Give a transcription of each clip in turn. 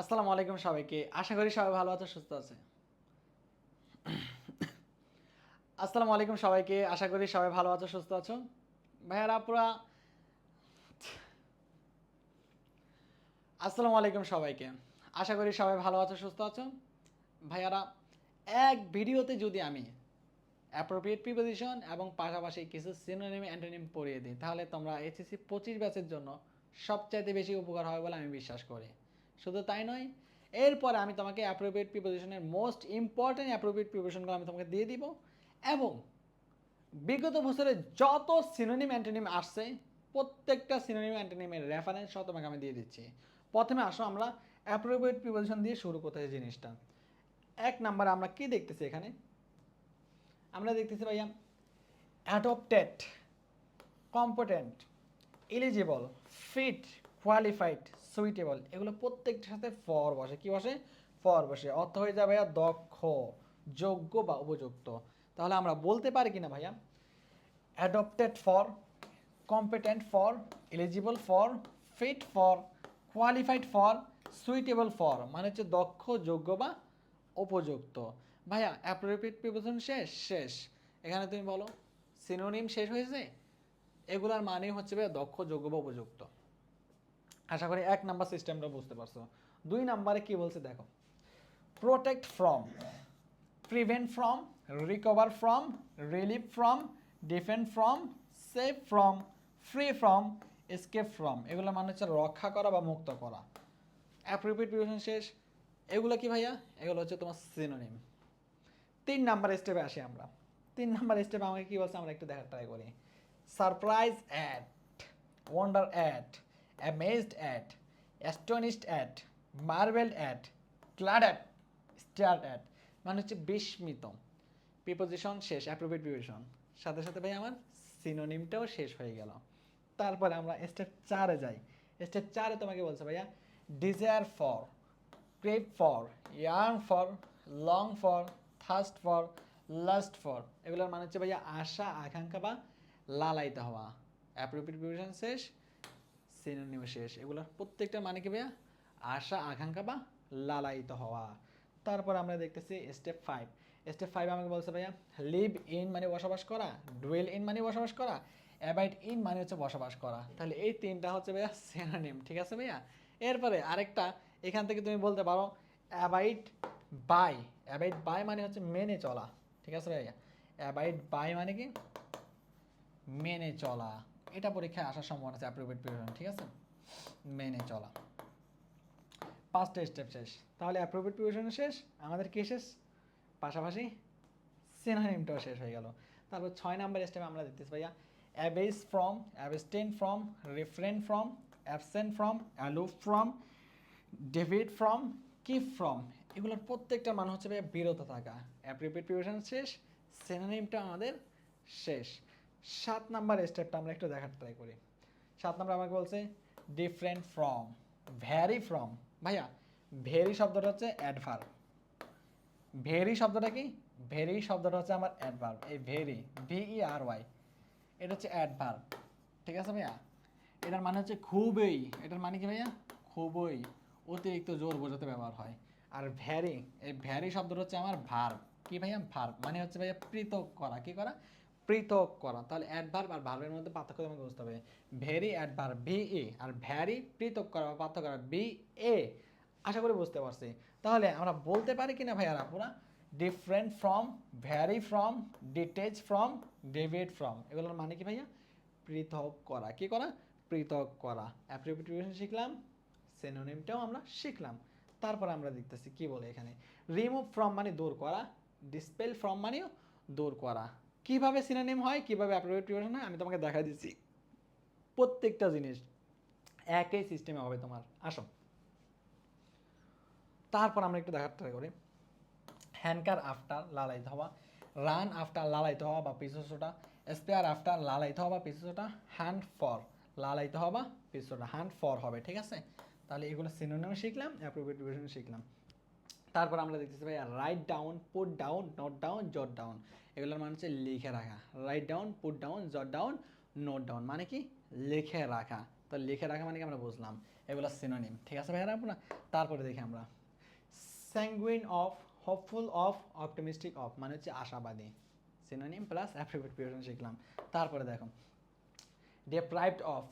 আসসালামু আলাইকুম সবাইকে। আশা করি সবাই ভালো আছে, সুস্থ আছে। আসসালামু আলাইকুম সবাইকে। আশা করি সবাই ভালো আছো, সুস্থ আছো। ভাইয়ারা পুরা আসসালামু আলাইকুম সবাইকে। আশা করি সবাই ভালো আছো, সুস্থ আছো। ভাইয়ারা, এক ভিডিওতে যদি আমি অ্যাপ্রোপ্রিয়েট প্রিপোজিশন এবং পাশাপাশি কিছু সিনোনিম অ্যান্টোনিম পড়িয়ে দিই, তাহলে তোমরা এইচএসসি পঁচিশ ব্যাচের জন্য সবচাইতে বেশি উপকার হবে বলে আমি বিশ্বাস করি। শুধু তাই নয়, এরপরে আমি তোমাকে অ্যাপ্রোপ্রিয়েট প্রিপোজিশনের মোস্ট ইম্পর্ট্যান্ট অ্যাপ্রোপ্রিয়েট প্রিপোজিশনগুলো আমি তোমাকে দিয়ে দিব এবং বিগত বছরে যত সিনোনিম অ্যান্টোনিম আসছে, প্রত্যেকটা সিনোনিম অ্যান্টোনিমের রেফারেন্স সহ তোমাকে আমি দিয়ে দিচ্ছি। প্রথমে আসো আমরা অ্যাপ্রোপ্রিয়েট প্রিপোজিশন দিয়ে শুরু করতে জিনিসটা। এক নাম্বারে আমরা কি দেখতেছি এখানে? আমরা দেখতেছি ভাইয়া adopted competent eligible fit qualified suitable এগুলো প্রত্যেকটার সাথে ফর বসে। কি বসে? ফর বসে। অর্থ হয়ে যাবে ভাইয়া দক্ষ, যোগ্য বা উপযুক্ত। তাহলে আমরা বলতে পারি কিনা ভাইয়া? Adopted for competent for eligible for fit for qualified for suitable for মানে হচ্ছে দক্ষ, যোগ্য বা উপযুক্ত। ভাইয়া অ্যাপ্রোপ্রিয়েট প্রিপোজিশন শেষ? শেষ। এখানে তুমি বলো সিনোনিম শেষ হয়েছে? এগুলার মানে হচ্ছে ভাইয়া দক্ষ, যোগ্য বা উপযুক্ত। আশা করি এক নাম্বার সিস্টেমটা বুঝতে পারছ। দুই নাম্বারে কি বলছে দেখো। Protect from prevent from recover from relief from defend from save from free from escape from এগুলো মানে হচ্ছে রক্ষা করা বা মুক্ত করা। অ্যাপ্রোপ্রিয়েট প্রিপারেশন শেষ। এগুলো কি ভাইয়া? এগুলো হচ্ছে তোমার সিনোনিম তিন নাম্বার স্টেপে আসি আমরা। তিন নাম্বার স্টেপে আমাকে কি বলছে? আমরা একটু দেখার ট্রাই করি। Surprise at wonder at amazed at astonished at marvelled at clad at stare at মানে হচ্ছে বিস্মিত। প্রিপোজিশন শেষ অ্যাপ্রোপ্রিয়েট প্রিপোজিশন সাথে সাথে ভাই আমার সিনোনিমটাও শেষ হয়ে গেল। তারপরে আমরা স্টেপ চারে যাই। স্টেপ চারে তোমাকে বলছে ভাইয়া desire for crave for yearn for long for thirst for lust for এগুলোর মানে হচ্ছে ভাইয়া আশা, আকাঙ্ক্ষা বা লালাইতে হওয়া। অ্যাপ্রোপ্রিয়েট প্রিপোজিশন শেষ সিনোনিম শেষ। এগুলোর প্রত্যেকটা মানে কি ভাইয়া? আশা, আকাঙ্ক্ষা বা লালায়িত হওয়া। তারপর আমরা দেখতেছি স্টেপ ফাইভ স্টেপ ফাইভ আমাকে বলছে ভাইয়া লিভ ইন মানে বসবাস করা ডুয়েল ইন মানে বসবাস করা অ্যাবাইড ইন মানে হচ্ছে বসবাস করা। তাহলে এই তিনটা হচ্ছে ভাইয়া সিনোনিম, ঠিক আছে ভাইয়া? এরপরে আরেকটা, এখান থেকে তুমি বলতে পারো অ্যাবাইড বাই অ্যাবাইড বাই মানে হচ্ছে মেনে চলা, ঠিক আছে ভাইয়া? অ্যাবাইড বাই মানে কি? মেনে চলা। এটা পরীক্ষায় আসার সম্ভাবনা আছে অ্যাপ্রোপ্রিয়েট প্রিপারেশন ঠিক আছে? মেনে চলা। পাঁচটা স্টেপ শেষ। তাহলে অ্যাপ্রোপ্রিয়েট প্রিপারেশন শেষ। আমাদের কি শেষ? পাশাপাশি সিনোনিমটাও শেষ হয়ে গেল। তারপর ছয় নাম্বার স্টেপে আমরা দেখতেছি, ভাইয়া। Abase from abstain from refrain from absent from aloof from David from keep from এগুলোর প্রত্যেকটা মানে হচ্ছে, ভাইয়া, বিরত থাকা। অ্যাপ্রোপ্রিয়েট প্রিপারেশন শেষ। সিনোনিমটা আমাদের শেষ। সাত নাম্বার স্টেপটা আমরা একটু দেখার ট্রাই করি। সাত নাম্বার আমাকে বলছে ডিফারেন্ট ফ্রম ভ্যারি ফ্রম ভাইয়া ভেরি শব্দটা হচ্ছে অ্যাডভার্ব ভেরি শব্দটা কি? ভেরি শব্দটা হচ্ছে আমার অ্যাডভার্ব এই ভেরি ভিই আর ওয়াই এটা হচ্ছে অ্যাডভার্ব ঠিক আছে ভাইয়া? এটার মানে হচ্ছে খুবই। এটার মানে কি ভাইয়া? খুবই। অতিরিক্ত জোর বোঝাতে ব্যবহার হয়। আর ভ্যারি এই ভ্যারি শব্দটা হচ্ছে আমার ভার্ব কি ভাইয়া? ভার্ব মানে হচ্ছে ভাইয়া পৃথক করা। কি করা? পৃথক করা। তাহলে অ্যাডভার্ব আর ভার্বের মধ্যে পার্থক্য তোমাকে বুঝতে হবে। Very adverb V A R vary পৃথক করা বা পার্থক্য করা বি এ আশা করি বুঝতে পারছি। তাহলে আমরা বলতে পারি কিনা ভাইয়ার আপুরা? Different from vary from detach from David from এগুলোর মানে কি ভাইয়া? পৃথক করা। কি করা? পৃথক করা। অ্যাপ্রিপিটেশন শিখলাম সেনোনিমটাও আমরা শিখলাম। তারপর আমরা দেখতেছি কি বলে এখানে। রিমুভ ফ্রম মানে দূর করা ডিসপেল ফ্রম মানেও দূর করা। কীভাবে সিনোনিম হয়, কীভাবে অ্যাপ্রিপিটেশন হয়, আমি তোমাকে দেখা দিচ্ছি। প্রত্যেকটা জিনিস একই সিস্টেমে হবে তোমার। আসো। তারপর আমরা একটু দেখার ট্রাই করি। হ্যান্ডকার আফটার লালাইতে হওয়া রান আফটার লালাইতে হওয়া বা পিছুছোটা স্পেয়ার আফটার লালাইতে হওয়া বা পিছুছোটা হ্যান্ড ফর লালাইতে হওয়া বা হ্যান্ড ফর হবে, ঠিক আছে? তাহলে এগুলো সিনোনিম শিখলাম অ্যাপ্রোপ্রিয়েশন শিখলাম। তারপর আমরা দেখতেছি ভাই write down put down note down jot down এগুলোর মানে হচ্ছে লিখে রাখা। Write down put down jot down note down মানে কি? লিখে রাখা। তো লিখে রাখা মানে কি আমরা বুঝলাম? এগুলো সিনোনিম ঠিক আছে ভাইয়ারা আপনার তারপরে দেখি আমরা। Sanguine of hopeful of optimistic of মানে হচ্ছে আশাবাদী। সিনোনিম প্লাস অ্যাপ্রিভেট প্রিপারেশন শিখলাম। তারপরে দেখো। ডেপ্রাইভড অফ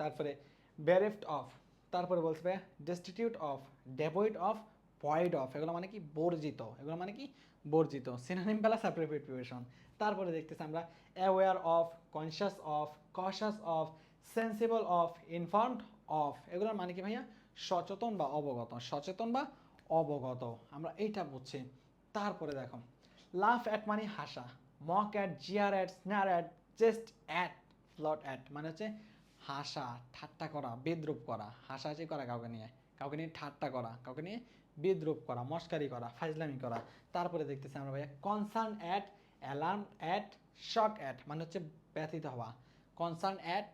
তারপরে বেরেফড অফ তারপরে বলছে ভাইয়া destitute of devoid of void of এগুলো মানে কি বর্জিত, এগুলো মানে কি বর্জিত সিনোনিম প্লাস অ্যাপ্রিভেট প্রিপারেশন তারপরে দেখতেছি আমরা aware of conscious of cautious of sensible of informed of এগুলোর মানে কি ভাইয়া? সচেতন বা অবগত, সচেতন বা অবগত, আমরা এইটা বুঝছি। তারপরে দেখো লাফ অ্যাট মানে হাসা mock at jeer at sneer at jest at flout at মানে হচ্ছে হাসা, ঠাট্টা করা, বিদ্রুপ করা, হাসাহাসি করা কাউকে নিয়ে কাউকে নিয়ে ঠাট্টা করা, কাউকে নিয়ে বিদ্রুপ করা, মস্কারি করা ফাইজলামি করা। তারপরে দেখতেছি আমরা ভাইয়া concern at alarm at shock at মানে হচ্ছে ব্যথিত হওয়া। Concern at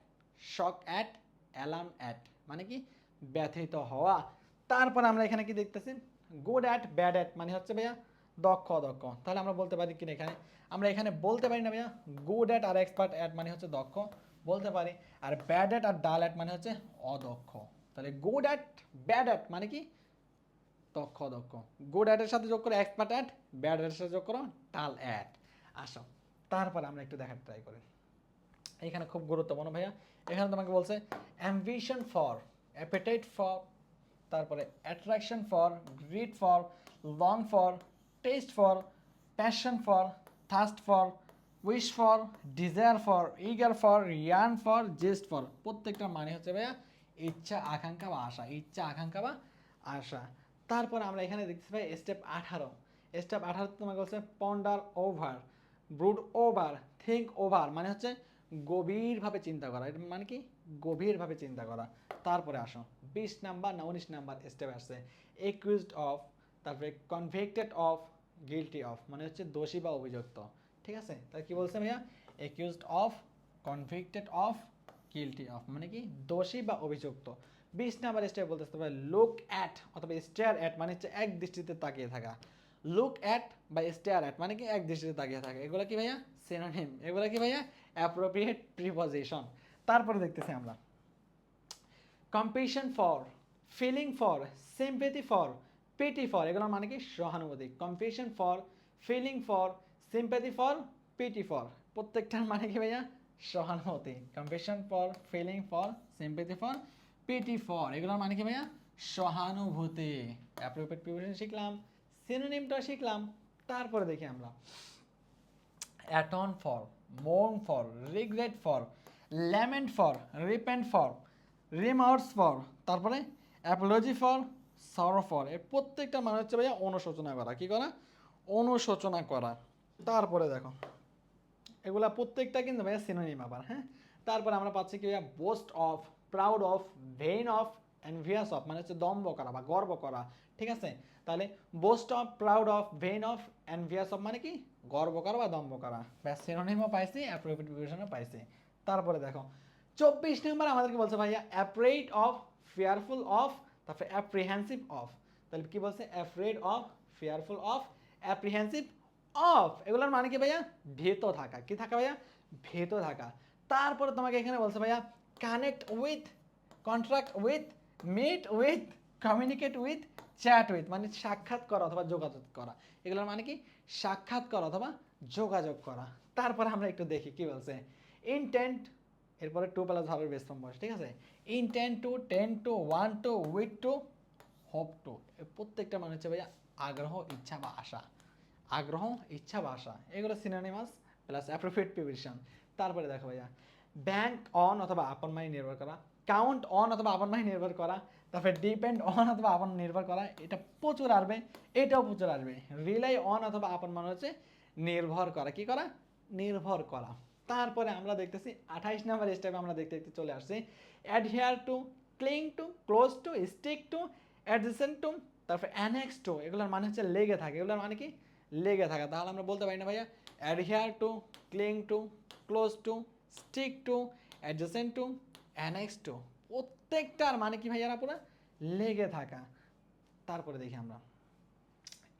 shock at alarm at মানে কি? ব্যথিত হওয়া। তারপর আমরা এখানে কি দেখতেছি? গুড অ্যাট ব্যাড অ্যাট মানে হচ্ছে ভাইয়া দক্ষ অদক্ষ। তাহলে আমরা বলতে পারি কিনা এখানে? আমরা এখানে বলতে পারি না ভাইয়া গুড অ্যাট আর এক্সপার্ট অ্যাট মানে হচ্ছে দক্ষ। বলতে পারি, আর ব্যাড অ্যাট আর ডাল অ্যাট মানে হচ্ছে অদক্ষ। তাহলে গুড অ্যাট ব্যাড অ্যাট মানে কি? দক্ষ দক্ষ গুড অ্যাডের সাথে যোগ করো এক্সপার্ট অ্যাট ব্যাড অ্যাডের সাথে যোগ করো ডাল অ্যাট আসো, তারপর আমরা একটু দেখার ট্রাই করি। এখানে খুব গুরুত্বপূর্ণ ভাইয়া। এখানে তোমাকে বলছে অ্যাম্বিশন ফর অ্যাপেটাইট ফর তারপরে attraction for greed for long for taste for passion for thirst for wish for desire for eager for yearn for zest for প্রত্যেকটা মানে হচ্ছে ভাইয়া, ইচ্ছা, আকাঙ্ক্ষা বা আশা। ইচ্ছা, আকাঙ্ক্ষা বা আশা। তারপর আমরা এখানে দেখতে পাই স্টেপ আঠারো। স্টেপ আঠারো তোমাকে বলছে ponder over brood over think over মানে হচ্ছে গভীরভাবে চিন্তা করা। এটা মানে কি? গভীরভাবে চিন্তা করা। তারপরে আসো। বিশ নাম্বার না উনিশ নাম্বার স্টেপ আসছে। একুইজড অফ তারপরে কনভিক্টেড অফ গিলটি অফ মানে হচ্ছে দোষী বা অভিযুক্ত। ঠিক আছে? তাহলে কি বলছে ভাইয়া? Accused of convicted of guilty of মানে কি? দোষী বা অভিযুক্ত। বিশ নাম্বার স্টেপ বলতে পারে লুক অ্যাট অথবা স্টেয়ার অ্যাট মানে হচ্ছে এক দৃষ্টিতে তাকিয়ে থাকা। লুক অ্যাট বা স্টেয়ার অ্যাট মানে কি এক দৃষ্টিতে তাকিয়ে থাকা। এগুলো কি ভাইয়া? সিনোনিম এগুলো কি ভাইয়া? অ্যাপ্রোপ্রিয়েট প্রিপোজিশন তারপরে দেখতেছি আমরা। Compassion for feeling for sympathy for pity for এগুলোর মানে কি? সহানুভূতি। Compassion for feeling for sympathy for pity for প্রত্যেকটার মানে কি ভাইয়া? সহানুভূতি। Compassion for feeling for sympathy for pity for এগুলোর মানে কি ভাইয়া? সহানুভূতি। অ্যাপ্রোপ্রিয়েট প্রিপোজিশন শিখলাম সিনোনিমটা শিখলাম, তারপরে দেখি আমরা। Atone for mourn for regret for lament for repent for remorse for তারপরে অ্যাপোলজি ফর সর ফর এর প্রত্যেকটা মানে হচ্ছে ভাইয়া অনুশোচনা করা। কি করা? অনুশোচনা করা। তারপরে দেখো, এগুলা প্রত্যেকটা কিন্তু ভাইয়া সিনোনিম আবার হ্যাঁ? তারপরে আমরা পাচ্ছি কি ভাইয়া boast of proud of vain of envious of মানে হচ্ছে দম্ভ করা বা গর্ব করা, ঠিক আছে? তাহলে boast of proud of vain of envious of মানে কি? গর্ব করা বা দম্ভ করা। ব্যাস সিনোনিমও পাইছি অ্যাপ্রোপ্রিয়েট প্রিপারেশনও পাইছি। তারপরে দেখো, চব্বিশ নম্বর আমাদেরকে বলছে ভাইয়া অ্যাপ্রেড অফ ফিয়ারফুল অফ তারপরে অ্যাপ্রিহেন্সিভ অফ তাহলে কি বলছে? Afraid of fearful of apprehensive of এগুলোর মানে কি ভাইয়া? ভেত থাকা। কি থাকা ভাইয়া? ভেত থাকা। তারপরে তোমাকে এখানে বলছে ভাইয়া connect with contract with meet with communicate with chat with মানে সাক্ষাৎ করা অথবা যোগাযোগ করা। এগুলোর মানে কি? সাক্ষাৎ করা অথবা যোগাযোগ করা। তারপরে আমরা একটু দেখি কি বলছে। ইনটেন্ট এরপরে টু প্লাস ভাবের বেস ফর্ম বসে ঠিক আছে? Intent to tend to want to wish to hope to প্রত্যেকটা মানে হচ্ছে ভাইয়া আগ্রহ, ইচ্ছা বা আশা। আগ্রহ, ইচ্ছা বা আশা। এগুলো সিনোনিমাস প্লাস অ্যাপ্রোপ্রিয়েট প্রিপারেশন তারপরে দেখো ভাইয়া। ব্যাংক অন অথবা আপন মাই নির্ভর করা কাউন্ট অন অথবা আপন মাই নির্ভর করা, তারপরে ডিপেন্ড অন অথবা আপন নির্ভর করা, এটা প্রচুর আসবে, এটাও প্রচুর আসবে। রিলাই অন অথবা আপন মানে হচ্ছে নির্ভর করা, কি করা? নির্ভর করা। তারপরে আমরা দেখতেছি আঠাইশ নাম্বার স্টেপে আমরা দেখতে দেখতে চলে আসছি। Adhere to cling to close to stick to adjacent to তারপরে অ্যানেক্স টু এগুলোর মানে হচ্ছে লেগে থাকে। এগুলোর মানে কি? লেগে থাকা। তাহলে আমরা বলতে পারি না ভাইয়া adhere to cling to close to stick to adjacent to annex to প্রত্যেকটার মানে কি ভাইয়ারা পুরো লেগে থাকা। তারপরে দেখি আমরা।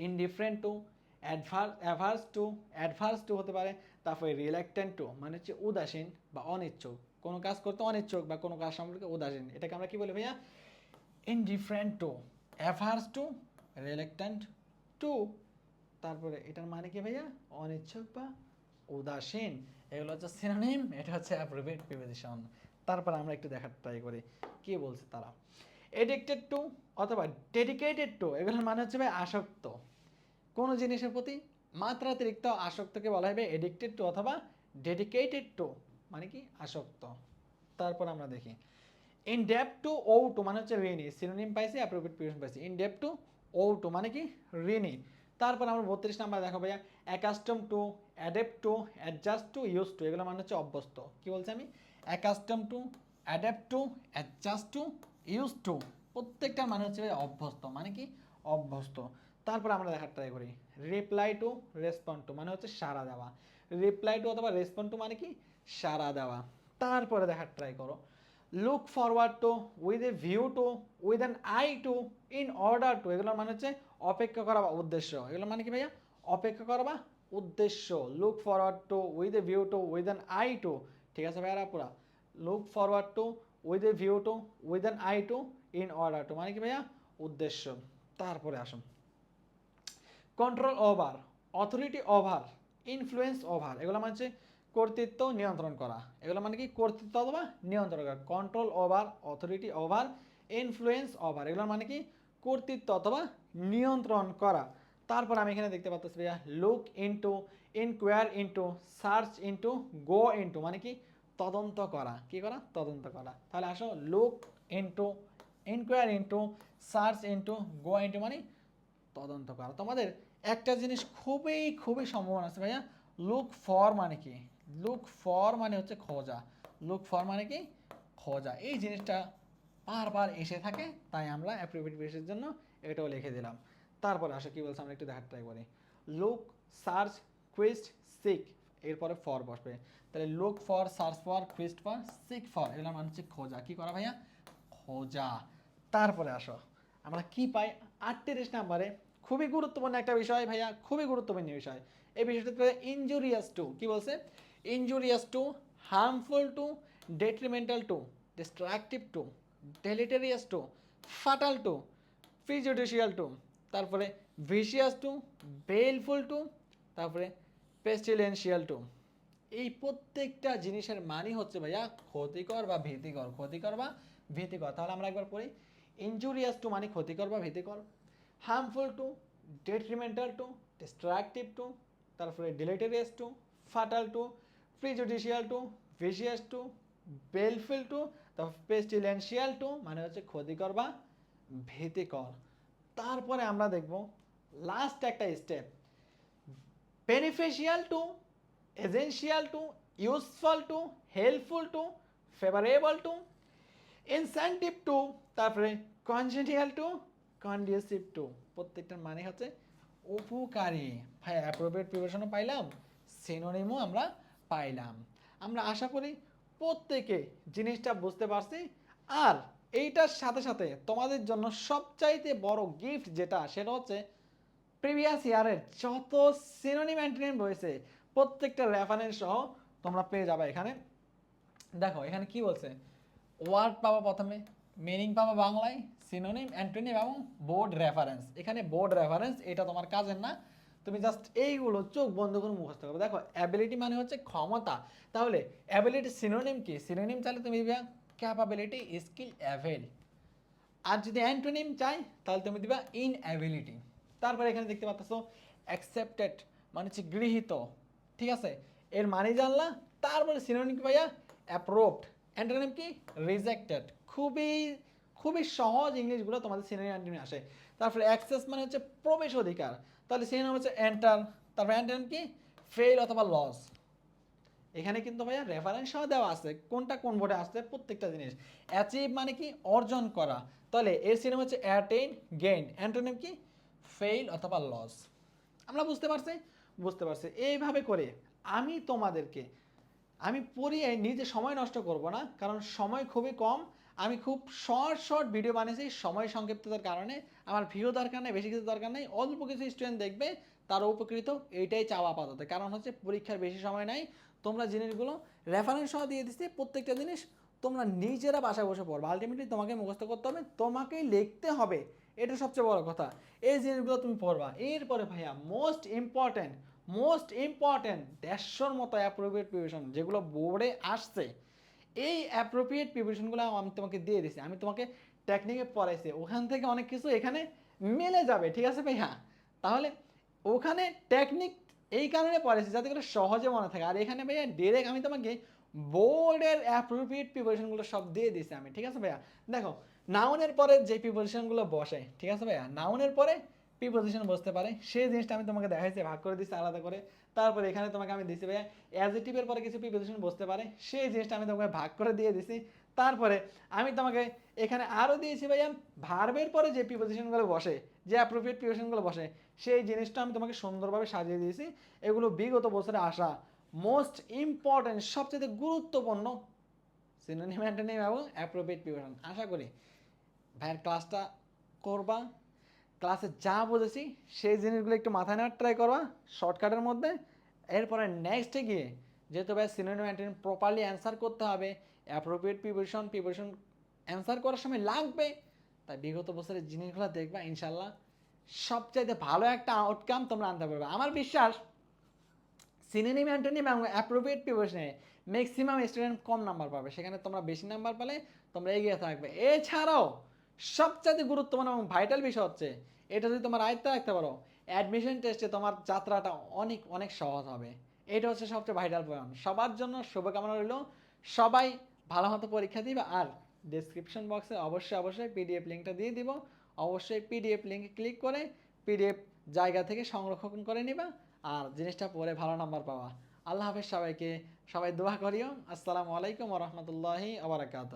Indifferent to adverse averse to adverse to হতে পারে। তারপরে রিল্যাক্টেন্ট টু মানে হচ্ছে উদাসীন বা অনিচ্ছুক। কোনো কাজ করতে অনিচ্ছুক বা কোনো কাজ সম্পর্কে উদাসীন। এটাকে আমরা কি বলি ভাইয়া? Indifferent to averse to reluctant to তারপরে এটার মানে কি ভাইয়া? অনিচ্ছুক বা উদাসীন, এগুলো হচ্ছে সিনোনিম এটা হচ্ছে অ্যাপ্রোপ্রিয়েট প্রিপোজিশন তারপর আমরা একটু দেখার ট্রাই করি, কি বলছে তারা? এডিক্টেড টু অথবা ডেডিকেটেড টু এগুলোর মানে হচ্ছে ভাই আসক্ত। কোনো জিনিসের প্রতি মাত্রাতিরিক্ত আসক্তকে বলা হবে এডিক্টেড টু অথবা ডেডিকেটেড টু মানে কি? আসক্ত। তারপর আমরা দেখি। In debt to owe to মানে হচ্ছে ঋণী সিনোনিম পাইছি অ্যাপ্রোপ্রিয়েট প্রিপোজিশন পাইছি। In debt to owe to মানে কি? ঋণী। তারপর আমরা বত্রিশ নাম্বার দেখো ভাইয়া accustom to adept to adjust to use to এগুলো মানে হচ্ছে অভ্যস্ত। কি বলছি আমি? Accustom to adapt to adjust to use to প্রত্যেকটার মানে হচ্ছে অভ্যস্ত। মানে কি? অভ্যস্ত। তারপর আমরা দেখার ট্রাই করি। রিপ্লাই টু রেসপন্ড টু মানে হচ্ছে সারা দেওয়া। রিপ্লাই টু অথবা রেসপন্ড টু মানে কি? সারা দেওয়া। তারপরে দেখার ট্রাই করো। Look forward to with a view to with an eye to in order to এগুলোর মানে হচ্ছে অপেক্ষা করা বা উদ্দেশ্য। এগুলো মানে কি ভাইয়া? অপেক্ষা করা বা উদ্দেশ্য। Look forward to with a view to with an eye to ঠিক আছে ভাইয়ারা পুরা। Look forward to with a view to with an eye to in order to মানে কি ভাইয়া? উদ্দেশ্য। তারপরে আসুন। Control over authority over influence over এগুলো মানে হচ্ছে কর্তৃত্ব নিয়ন্ত্রণ করা। এগুলো মানে কি? কর্তৃত্ব অথবা নিয়ন্ত্রণ করা। Control over authority over influence over এগুলো মানে কি? কর্তৃত্ব অথবা নিয়ন্ত্রণ করা। তারপর আমি এখানে দেখতে পাচ্ছি ভাইয়া look into inquire into search into go into মানে কি? তদন্ত করা। কি করা? তদন্ত করা। তাহলে আসো look into inquire into search into go into মানে তদন্ত করা। তোমাদের একটা জিনিস খুবই খুবই সম্ভাবনা আছে ভাইয়া লুক ফর মানে কি? লুক ফর মানে হচ্ছে খোঁজা। লুক ফর মানে কি? খোঁজা। এই জিনিসটা বারবার এসে থাকে, তাই আমরা অ্যাপ্রিভিট বেসের জন্য এটাও লিখে দিলাম। তারপরে আসো, কি বলছে আমরা একটু দেখার ট্রাই করি। লুক সার্চ কুইস্ট সিক এরপরে ফর বসবে। তাহলে look for search for quest for seek for এগুলো মানে হচ্ছে খোঁজা। কি করা ভাইয়া? খোঁজা। তারপরে আসো, আমরা কি পাই? আটত্রিশ নাম্বারে, খুবই গুরুত্বপূর্ণ একটা বিষয় ভাইয়া, খুবই গুরুত্বপূর্ণ বিষয়। এই বিষয়টা ইনজুরিয়াস টু কি বলছে? Injurious to harmful to detrimental to destructive to deleterious to fatal to prejudicial to তারপরে ভিশিয়াস টু বেলফুল টু তারপরে পেস্টিলেন্সিয়াল টু এই প্রত্যেকটা জিনিসের মানই হচ্ছে ভাইয়া ক্ষতিকর বা ভীতিকর। ক্ষতিকর বা ভীতিকর। তাহলে আমরা একবার পড়ি। ইনজুরিয়াস টু মানে ক্ষতিকর বা ভীতিকর। Harmful to detrimental to destructive to তারপরে deleterious to fatal to prejudicial to vicious to baleful to তারপর পেস্টিলেন্সিয়াল টু মানে হচ্ছে ক্ষতিকর বা ভীতিকর। তারপরে আমরা দেখব লাস্ট একটা step beneficial to essential to useful to helpful to favourable to incentive to তারপরে কনজেনিয়াল টু কন্ডিউসিভ টু প্রত্যেকটার মানে হচ্ছে উপকারী। ভাই অ্যাপ্রোপ্রিয়েট প্রিপারেশনও পাইলাম সিনোনিমও আমরা পাইলাম। আমরা আশা করি প্রত্যেকে জিনিসটা বুঝতে পারছি। আর এইটার সাথে সাথে তোমাদের জন্য সবচাইতে বড় গিফট যেটা, সেটা হচ্ছে প্রিভিয়াস ইয়ারের যত সিনোনিম অ্যান্টিনিম রয়েছে, প্রত্যেকটা রেফারেন্স সহ তোমরা পেয়ে যাবে এখানে। দেখো, এখানে কি বলছে? ওয়ার্ড পাবা প্রথমে মিনিং পাবা বাংলায় সিনোনিম অ্যান্টোনিম এবং বোর্ড রেফারেন্স এখানে বোর্ড রেফারেন্স এটা তোমার কাজের না। তুমি জাস্ট এইগুলো চোখ বন্ধ করে মুখস্থ করবে দেখো অ্যাবিলিটি মানে হচ্ছে ক্ষমতা। তাহলে অ্যাবিলিটি সিনোনিম কি? সিনোনিম চাইলে তুমি দিবা ক্যাপাবিলিটি স্কিল অ্যাভেল আর যদি অ্যান্টোনিম চাই, তাহলে তুমি দিবা ইনঅ্যাবিলিটি তারপরে এখানে দেখতে পাচ্ছ অ্যাকসেপ্টেড মানে হচ্ছে গৃহীত। ঠিক আছে? এর মানে জানলা, তারপরে সিনোনিম কি ভাইয়া? অ্যাপ্রোভড অ্যান্টোনিম কি? রিজেক্টেড খুবই খুবই সহজ ইংলিশগুলো তোমাদের সিনোনিম অ্যান্টোনিম আসে। তারপরে অ্যাক্সেস মানে হচ্ছে প্রবেশ অধিকার। তাহলে সেই নাম হচ্ছে এন্টার তারপরে অ্যান্টোনিম কি? ফেল অথবা লস এখানে কিন্তু ভাইয়া রেফারেন্স সহ দেওয়া আছে, কোনটা কোন বোর্ডে আসছে প্রত্যেকটা জিনিস। অ্যাচিভ মানে কি? অর্জন করা। তাহলে এর সিনেম হচ্ছে অ্যাটেইন গেইন অ্যান্টোনিম কি? ফেইল অথবা লস আমরা বুঝতে পারছি? বুঝতে পারছি। এইভাবে করে আমি তোমাদেরকে, আমি পড়িয়ে নিজে সময় নষ্ট করব না, কারণ সময় খুবই কম। আমি খুব শর্ট শর্ট ভিডিও বানিয়েছি সময় সংক্ষিপ্ততার কারণে। আমার ভিউ দরকার নেই, বেশি কিছু দরকার নেই, অল্প কিছু স্টুডেন্ট দেখবে, তারা উপকৃত, এইটাই চাওয়া আপাতত। কারণ হচ্ছে পরীক্ষার বেশি সময় নাই, তোমরা জিনিসগুলো রেফারেন্স সহ দিয়ে দিচ্ছি, প্রত্যেকটা জিনিস তোমরা নিজেরা বাসায় বসে পড়বে। আলটিমেটলি তোমাকে মুখস্থ করতে হবে, তোমাকেই লিখতে হবে। এটা সবচেয়ে বড় কথা। এই জিনিসগুলো তুমি পড়বা। এরপরে ভাইয়া মোস্ট ইম্পর্ট্যান্ট মোস্ট ইম্পর্ট্যান্ট দেড়শোর মতো অ্যাপ্রোপ্রিয়েট প্রিপারেশন যেগুলো বোর্ডে আসছে, এই অ্যাপ্রোপ্রিয়েট প্রিপারেশনগুলো আমি তোমাকে দিয়ে দিছি। আমি তোমাকে টেকনিকে পড়াইছি, ওখান থেকে অনেক কিছু এখানে মিলে যাবে, ঠিক আছে ভাইয়া? তাহলে ওখানে টেকনিক এই কারণে পড়াইছি যাতে করে সহজে মনে থাকে। আর এখানে ভাইয়া ডিরেক্ট আমি তোমাকে বোর্ডের অ্যাপ্রোপ্রিয়েট প্রিপারেশনগুলো সব দিয়ে দিছি আমি, ঠিক আছে ভাইয়া? দেখো নাউনের পরে যে প্রিপারেশনগুলো বসে, ঠিক আছে ভাইয়া? নাউনের পরে প্রিপোজিশন বসতে পারে, সেই জিনিসটা আমি তোমাকে দেখাইছি, ভাগ করে দিচ্ছি আলাদা করে। তারপরে এখানে তোমাকে আমি দিচ্ছি ভাইয়া অ্যাজেটিভের পরে কিছু প্রিপোজিশন বসতে পারে, সেই জিনিসটা আমি তোমাকে ভাগ করে দিয়ে দিছি। তারপরে আমি তোমাকে এখানে আরও দিয়েছি ভাইয়া ভার্বের পরে যে প্রিপোজিশনগুলো বসে, যে অ্যাপ্রোপ্রিয়েট প্রিপোজিশনগুলো বসে, সেই জিনিসটা আমি তোমাকে সুন্দরভাবে সাজিয়ে দিয়েছি। এগুলো বিগত বছরে আসা মোস্ট ইম্পর্ট্যান্ট সবচেয়ে গুরুত্বপূর্ণ সিনোনিম অ্যান্টোনিম এবং অ্যাপ্রোপ্রিয়েট প্রিপোজিশন আশা করি ভাইয়ের ক্লাসটা করবা। ক্লাসে যা বলেছি সেই জিনিসগুলো একটু মাথায় নেওয়ার ট্রাই করবা শর্টকাটের মধ্যে। এরপরে নেক্সটে গিয়ে যেহেতু ভাই সিনোনিম অ্যান্টোনিম প্রপারলি অ্যান্সার করতে হবে অ্যাপ্রোপ্রিয়েট প্রিপোজিশন প্রিপারেশন অ্যান্সার করার সময় লাগবে। তাই বিগত বছরের জিনিসগুলো দেখবা ইনশাল্লাহ সবচাইতে ভালো একটা আউটকাম তোমরা আনতে পারবে। আমার বিশ্বাস সিনোনিম অ্যান্টোনিম এবং অ্যাপ্রোপ্রিয়েট প্রিপোজিশনে ম্যাক্সিমাম স্টুডেন্ট কম নাম্বার পাবে। সেখানে তোমরা বেশি নাম্বার পেলে তোমরা এগিয়ে থাকবে। এছাড়াও সবচাইতে গুরুত্বপূর্ণ এবং ভাইটাল বিষয় হচ্ছে, এটা যদি তোমার আয়ত্তে রাখতে পারো অ্যাডমিশন টেস্টে তোমার যাত্রাটা অনেক অনেক সহজ হবে। এটা হচ্ছে সবচেয়ে ভাইটাল পয়েন্ট সবার জন্য শুভকামনা রইল। সবাই ভালো মতো পরীক্ষা দিবে আর ডেসক্রিপশন বক্সে অবশ্যই অবশ্যই পিডিএফ লিঙ্কটা দিয়ে দিব। অবশ্যই পিডিএফ লিঙ্কে ক্লিক করে পিডিএফ জায়গা থেকে সংরক্ষণ করে নিবা আর জিনিসটা পরে ভালো নাম্বার পাওয়া আল্লাহ হাফেজ সবাইকে সবাই দোয়া করিও। আসসালামু আলাইকুম রহমতুল্লাহি আবরাকাত